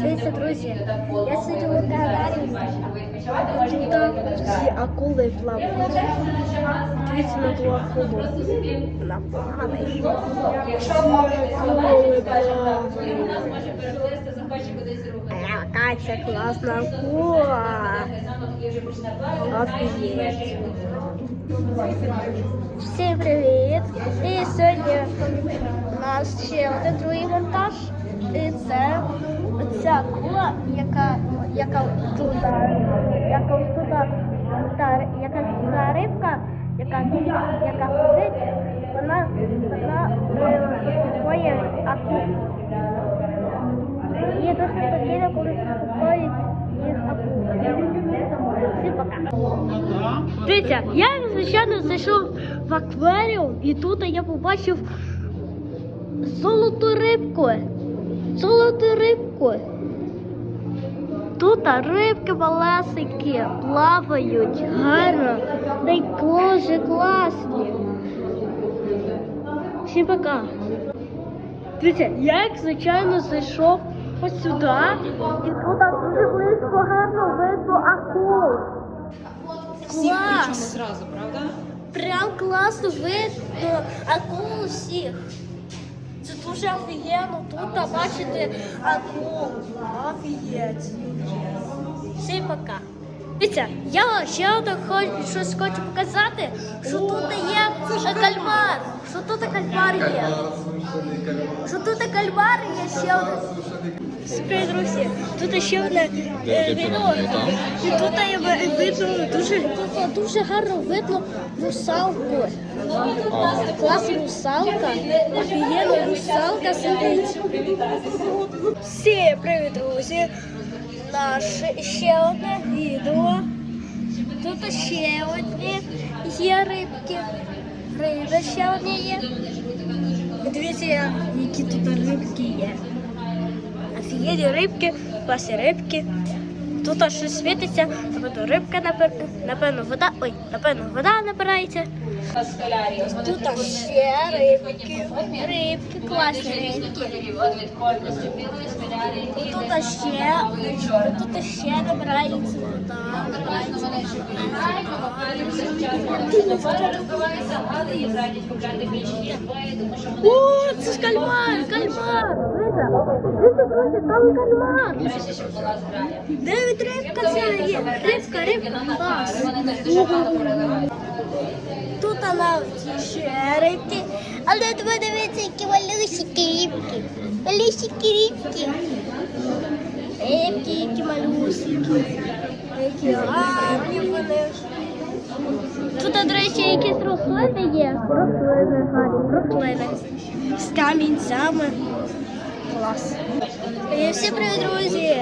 Дивіться, друзі, я сидю в океанарі, тут всі акули плавають. Дивіться на ту акулу. Вона плаває. Якщо Акули обов'язково плавають. нас може переплисти, захоче кудись рухати. Яка це класна акула. Офігеть. Всім привіт! І сьогодні у нас ще один другий монтаж. І це ця акула, яка, яка тут, яка тут, та, яка та рибка, яка, яка ходить, вона, вона е, спокоює акул. Її дуже спокійно, коли заспокоїть їх акул. Дивіться, я звичайно зайшов в акваріум і тут я побачив золоту рибку. Золоту рибку. Тут рибки малесенькі плавають гарно. Вони дуже класні. Всім пока. Дивіться, я як звичайно зайшов ось сюди, і тут дуже близько гарно видно акул. Всіх причому зразу, правда? Прям класно видно акул усіх. Дуже офігенно тут бачити акул. Офігеть. Всім пока. Дивіться, я ще одне щось хочу показати, що тут є кальмар. Що тут кальмар є. Що тут кальмар є ще один. Привіт, друзі. Тут ще одне відео. І тут видно дуже, тут дуже гарно видно русалку. Класна русалка. Офігенна русалка сидить. Всім привіт, друзі. Наше ще одне відео. Тут ще одні є рибки. Риби ще одні є. Дивіться, які тут рибки є. Офігенні рибки, класні рибки. Тут щось світиться, напевно, рибка, напевно, вода. Ой, напевно, вода набирається. Тут ще рибки, рибки, класні рибки. Тут ще, тут ще набирається О, це ж кальмар, кальмар. Дивіться, там кальмар. Де рибка це є? Рибка, рибка. Тут вона ще рибки. Але ви дивіться, які малюсики рибки. Малюсики рибки. Рибки, які малюсики. Які гарні вони. Тут, до речі, якісь рослини є. Рослини, гарні, рослини. З камінцями. Клас. І всі привіт, друзі!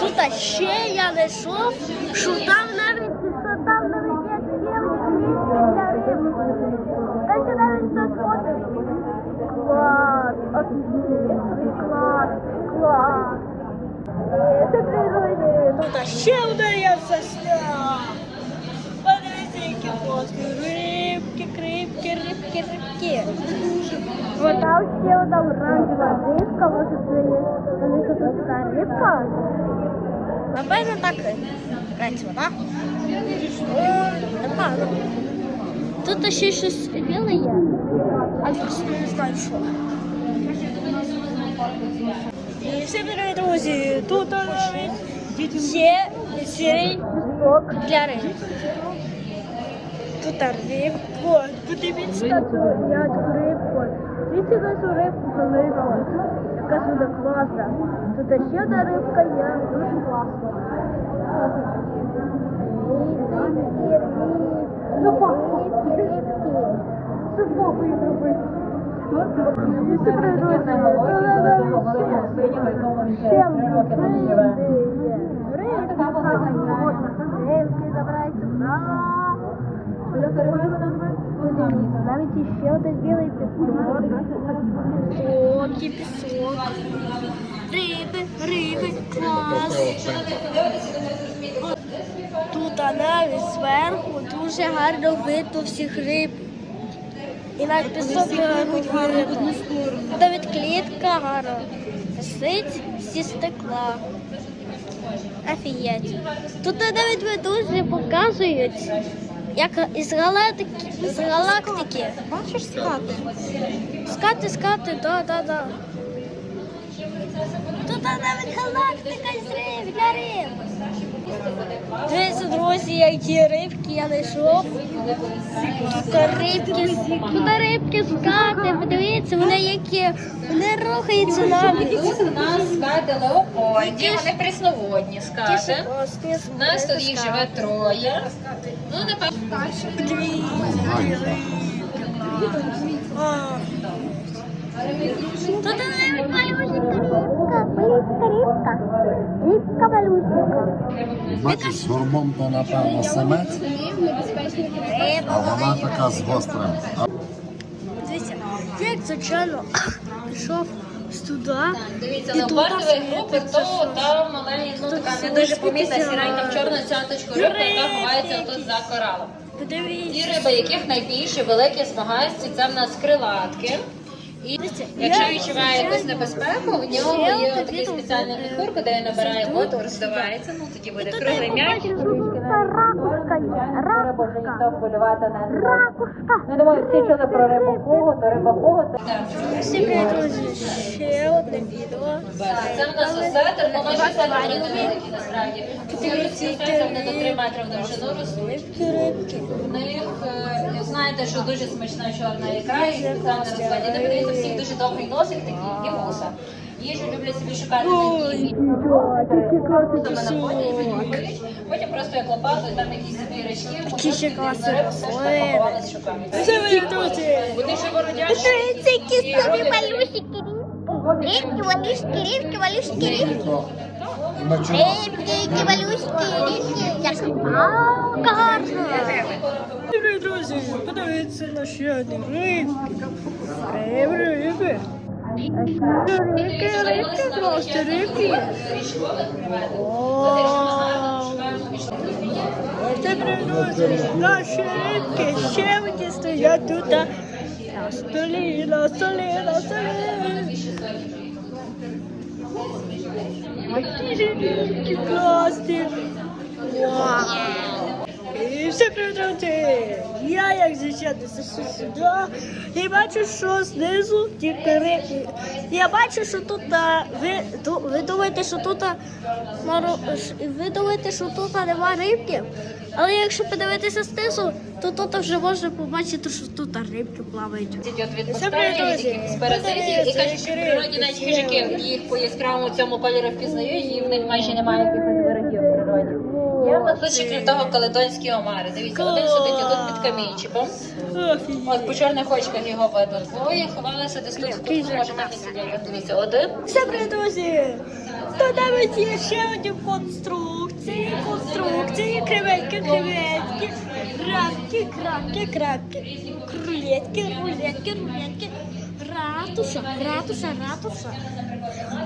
Тут ще я знайшов, що там навіть, що там навіть є цілі клітки для риб. Та ще навіть тут ходить. Клас, офігеть, клас, клас. І всі привіт, друзі! Тут ще одне я засняв. Подивіться, які фотки. Рибки, крипки, рибки, рибки. Вот там ще одна оранжева Рибка, може є велика така рибка. Напевно так якась вода. Напевно. Тут ще щось біле є. А просто не знаю що. І всім привіт, друзі! Тут є сірий пісок для риб. Тут рибку. Подивіться на цю рибку. Дивіться на цю рибку заливала. Буде класна. Тут ще одна рибка є. Дуже класна. Рибки, рибки, рибки. Що бабою зробити? Всі придрузи. Ще рибки. Рибки, рибки. Подивіться, навіть іще один білий пісок. І пісок. Риби, риби, клас. Тут навіть зверху дуже гарно видно всіх риб. І навіть пісок не видно. Навіть клітка гарна. лежить зі стекла. Офігеть. Тут навіть медузи показують, як із галактики, з галактики. Бачиш скати? Скати, скати, да, да, да. Тут навіть галактика із риб для риб. Дивіться, друзі, які рибки я знайшов. Тут рибки, тут рибки скати, подивіться, вони які, вони рухаються навіть. Тут у нас скати леопольді, вони пресноводні скати. У нас тут їх живе троє. Ну, напевно, Тут навіть малюсенька рибка, рибка. Рибка малюсенька. Бачиш, гормон то напевно самець, а вона така з гострим. Дивіться, як звичайно пішов туди. дивіться, тут леопардової групи, то там маленька, ну така не дуже помітна сіренька в чорну цяточку рибка, яка ховається отут за коралом. Ті риби, яких найбільше великі смагасті, це в нас крилатки. І якщо відчуває якусь небезпеку, в нього є такий спеціальний міхурку, де він набирає воду, сюди. роздувається, ну тоді буде Тут круглий м'яч. Ракушка є. Риба вже ніхто Ракушка. вполювати не зможе. Ну, думаю, всі чули про рибу пугу, то риба пугу. то- Всім привіт, друзі. Ще одне відео. Це в нас осетр, ну наші осетри вони невеликі насправді. Ці Дивіться, осетри вони до 3 метри в довжину ростуть. Рибки. В них, е, знаєте, що дуже смачна чорна ікра і спеціально розкладі. Не подивіться, всіх дуже довгий носик такий і вуса. Їжу люблять собі шукати Ой, такі які класні Саме на фоні і пісні. виділюють. Потім просто як лопатою там якісь собі речки, Які ще класні рослини. поховались шукають. Це ви, друзі. Вони живородящі. Дивіться, які собі малюсики. Рибки, валюшки, рибки, валюшки, рибки. і мачу. Рибки, які малюські, рибки. Як палка гарна. Привіт, друзі, подивіться на ще одні рибки. Риби, риби. Рибки, рибки, просто рибки. Вау. Це друзі, наші рибки ще вони стоять тут на столі, на столі, на столі. Які ж рибки класні. Вау. Все привіт! Я, як звичайно, зайшов сюди і бачу, що знизу тільки. Я бачу, що тут, ви, ви думаєте, що тут, а, ви думаєте, що тут нема рибки, але якщо подивитися знизу, то тут вже можна побачити, що тут рибки плавають. От від друзі. якихось паразитів, і кажуть, що в природі навіть хижаки їх по яскравому цьому кольору впізнають, і в них майже немає якихось ворогів в природі. В лише крім того каледонські омари. Дивіться, один сидить тут під камінчиком. От по чорних очках його видно. Двоє ховалися десь тут, тут може навіть сидять. Дивіться, один. Всім привіт, друзі! Тут навіть є ще одні конструкції, конструкції, креветки, креветки, крабки, крабки, крабки, крулетки, рулетки, рулетки, ратуша, ратуша, ратуша.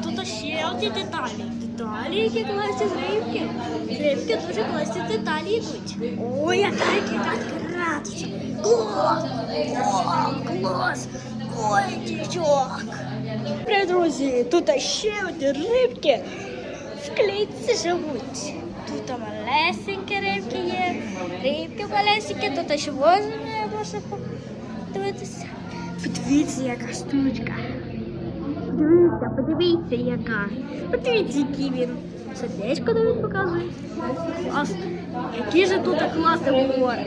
Тут ще одні деталі. Деталі, які класні з рибки. З рибки дуже класні деталі йдуть. Ой, яка кидатка ратуша. Клас! О, клас! Ой, дівчок! Привіт, друзі! Тут ще одні рибки в клітці живуть. Тут малесенькі рибки є, рибки малесенькі, тут ще можна можна подивитися. Подивіться, яка штучка. Подивіться, подивіться, яка. Подивіться, який він. Сердечко навіть показує. Які ж тут класні говори.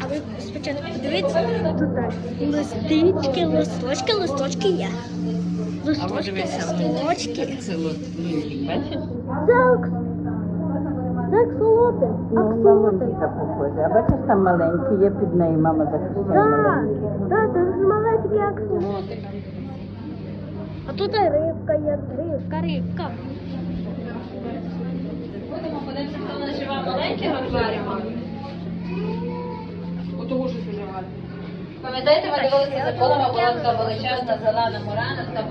А ви спочатку подивіться, тут листички, листочки, листочки є. Листочки, листочки. Це от, ну, бачиш? Це акс... Це аксолоти. Аксолоти. похоже. А бачиш, там маленький є під нею, мама захищає Так, так, це ж маленькі аксолоти. А тут рибка є, рибка, рибка. Будемо подивитися, хто в нас живе в маленьких акваріумах. Отого ж виживати. Пам'ятаєте, ми дивилися за колами, була така величезна зелена морана, така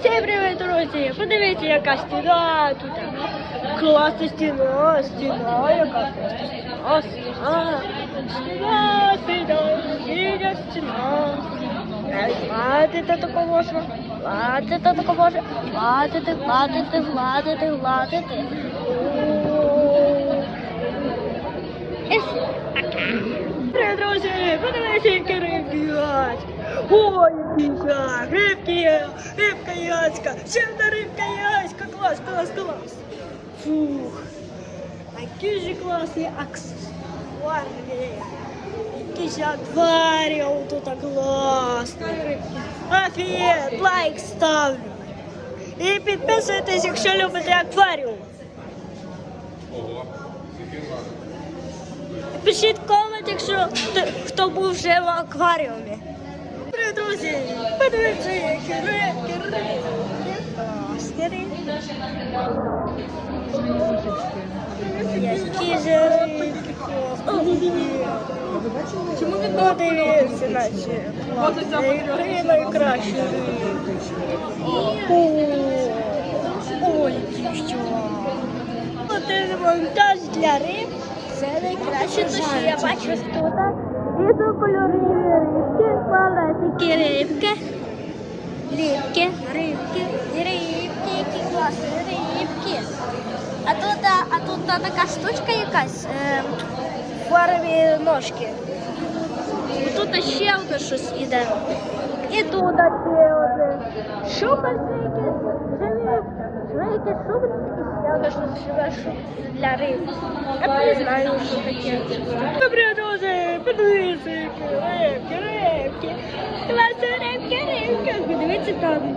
Всім привіт, друзі! Подивіться, яка стіна тут. Класна стіна, стіна, яка класна стіна, стіна, стіна, стіна, стіна, стіна. Де можна? гладити, так може гладити, гладити, гладити, гладити. І все. Привіт, друзі! Подивіться, які рибки ять! Ой, який жах! Рибки є! Рибка яцька! Ще одна рибка яцька! Клас, клас, клас! Фух! Який же класний аксесуарний! Якийсь акваріум тут класний! Офігеть! Лайк ставлю! І підписуйтесь, якщо любите акваріум! Пишіть комент, якщо хто- був вже в акваріумі. Привіт, друзі! Подивіться, які рибки, рибки. Які ж рибки. Чому подивіться наші класні найкращі рибки? Ой, що. Один монтаж для риб. Це найкраще, що я бачу тут. Різнокольорові рибки, малесенькі рибки. Рибки, рибки, рибки, які класні рибки. А тут, а тут така штучка якась, е, формі ножки. І тут ще одне щось іде. І тут ще одне. Шуберці якісь живі, якісь шуберці і ще щось живе що для риб. Я не знаю, що таке. Добрі друзі, подивіться, рибки, рибки. Класні рибки, рибки. Подивіться там.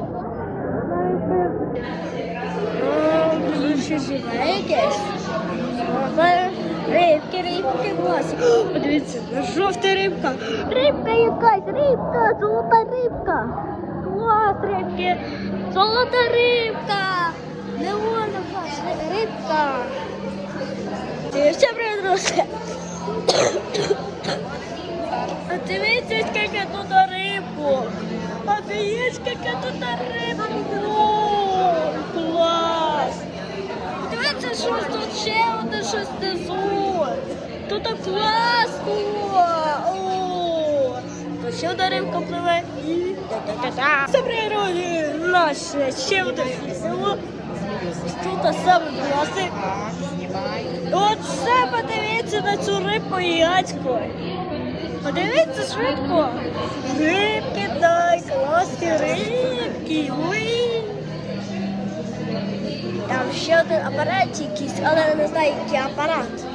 О, ще живе якесь. Рибки, рибки, класні. О, Подивіться, жовта рибка. Рибка якась, рибка, золота рибка. Клас, рибки, золота рибка. Класна рибка. Дивіться, привіт, друзі. А Дивіться, скільки тут рибок. Офігеть, скільки тут рибок. Ой, клас. Дивіться, щось тут ще одне щось внизу. Тут класно. О, ще одна рибка пливе. Та-та-та-та. Це природі наше ще одне село. Тут саме класний. Оце подивіться на цю рибку яцьку. Подивіться швидко. Рибки, дай, класні рибки. Там ще один апарат якийсь, але не знаю, який апарат.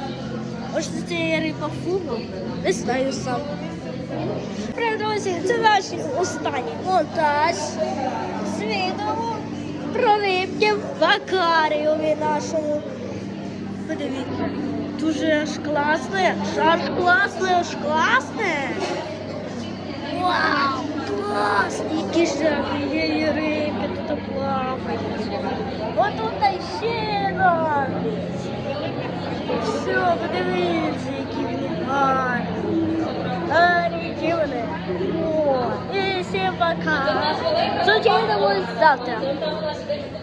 Може, це риба фугу? Не знаю сам. Привіт, друзі, це наш останній монтаж з відео про рибки в акваріумі нашому. Подивіться, дуже ж класне, аж класне, аж класне. Вау, клас! Які ж є рибки тут плавають. От тут ще навіть. Все, подивіться, які вони гарні. Гарні, які вони. О, і всім пока. Зустрінемось завтра.